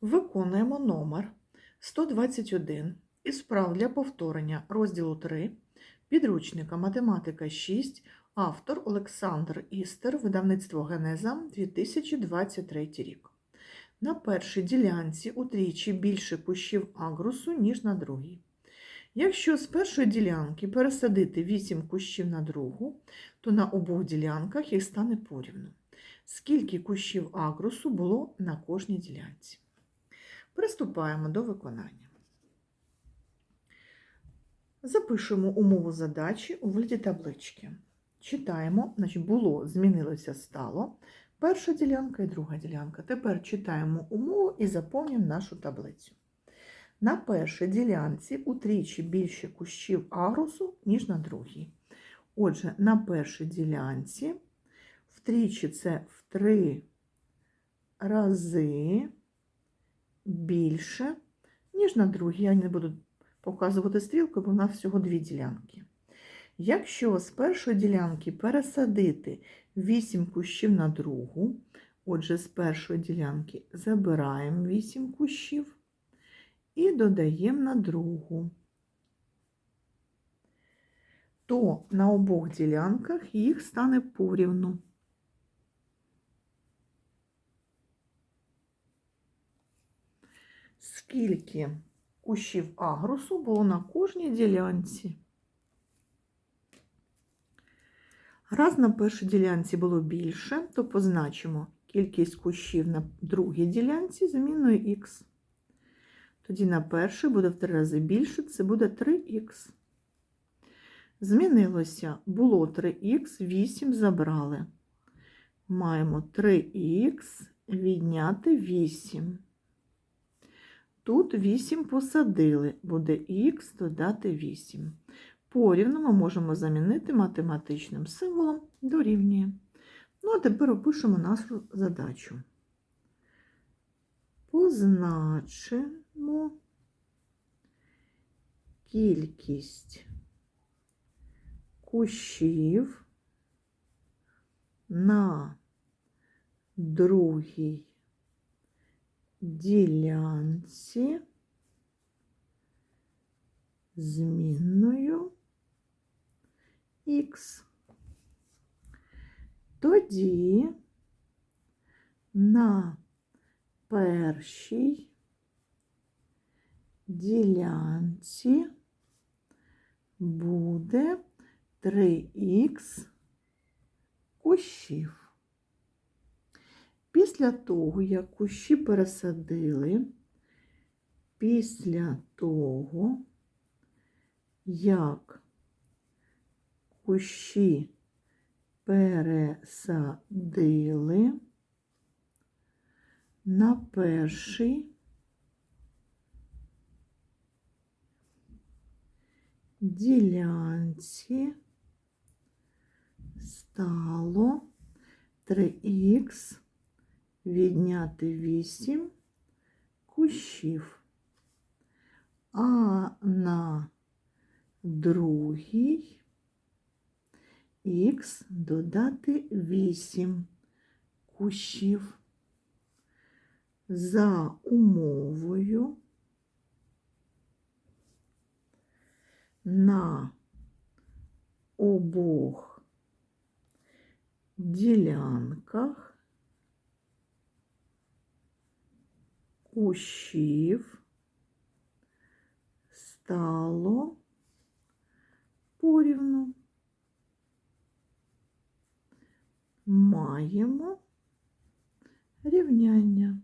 Виконуємо номер 121 із вправ для повторення розділу 3 підручника Математика 6, автор Олександр Істер, видавництво Генеза 2023 рік. На першій ділянці утричі більше кущів агрусу, ніж на другій. Якщо з першої ділянки пересадити 8 кущів на другу, то на обох ділянках їх стане порівну. Скільки кущів агрусу було на кожній ділянці? Приступаємо до виконання. Запишемо умову задачі у вигляді таблички. Читаємо, значить, було, змінилося, стало. Перша ділянка і друга ділянка. Тепер читаємо умову і заповнюємо нашу таблицю. На першій ділянці утричі більше кущів агрусу, ніж на другій. Отже, на першій ділянці втричі це в три рази більше, ніж на другій. Я не буду показувати стрілку, бо в нас всього дві ділянки. Якщо з першої ділянки пересадити 8 кущів на другу, отже, з першої ділянки забираємо 8 кущів і додаємо на другу, то на обох ділянках їх стане порівну. Скільки кущів агрусу було на кожній ділянці? Раз на першій ділянці було більше, то позначимо кількість кущів на другій ділянці змінною х. Тоді на першій буде в три рази більше, це буде 3х. Змінилося, було 3х, 8 забрали. Маємо 3х відняти 8. Тут 8 посадили, буде х додати 8. Порівну ми можемо замінити математичним символом дорівнює. Ну, а тепер опишемо нашу задачу. Позначимо кількість кущів на другій ділянці змінною х. Тоді на першій ділянці буде 3х кущів. Після того, як кущі пересадили, після того, як кущі пересадили на перший ділянці стало 3х відняти 8 кущів, а на другій х додати 8 кущів. За умовою на обох ділянках кущів стало порівну. Маємо рівняння.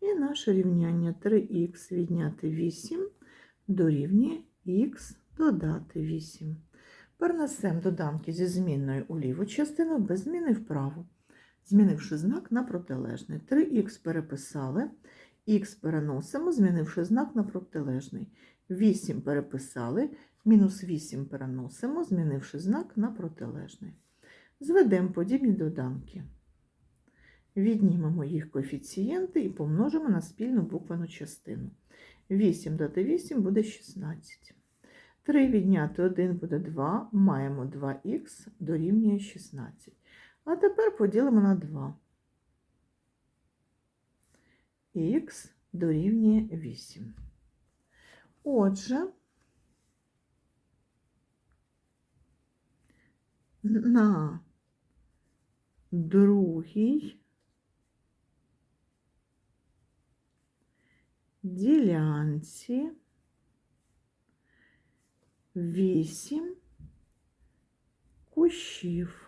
І наше рівняння 3х відняти 8 дорівнює х додати 8. Перенесемо доданки зі змінною у ліву частину, без зміни вправу, змінивши знак на протилежний. 3х переписали, х переносимо, змінивши знак на протилежний. 8 переписали, мінус 8 переносимо, змінивши знак на протилежний. Зведемо подібні доданки. Віднімемо їх коефіцієнти і помножимо на спільну буквену частину. 8 додати 8 буде 16. 3 відняти 1 буде 2, маємо 2х дорівнює 16. А тепер поділимо на 2. х дорівнює 8. Отже, на другій ділянці 8 кущів.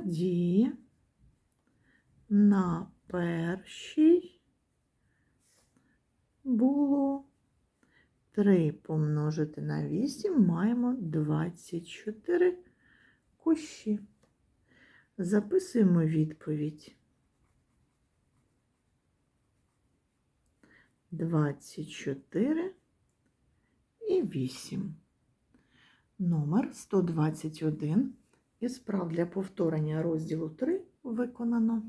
Тоді на першій було 3 помножити на 8 маємо 24 кущі. Записуємо відповідь. 24 і 8. Номер 121 із справ для повторення розділу 3 виконано.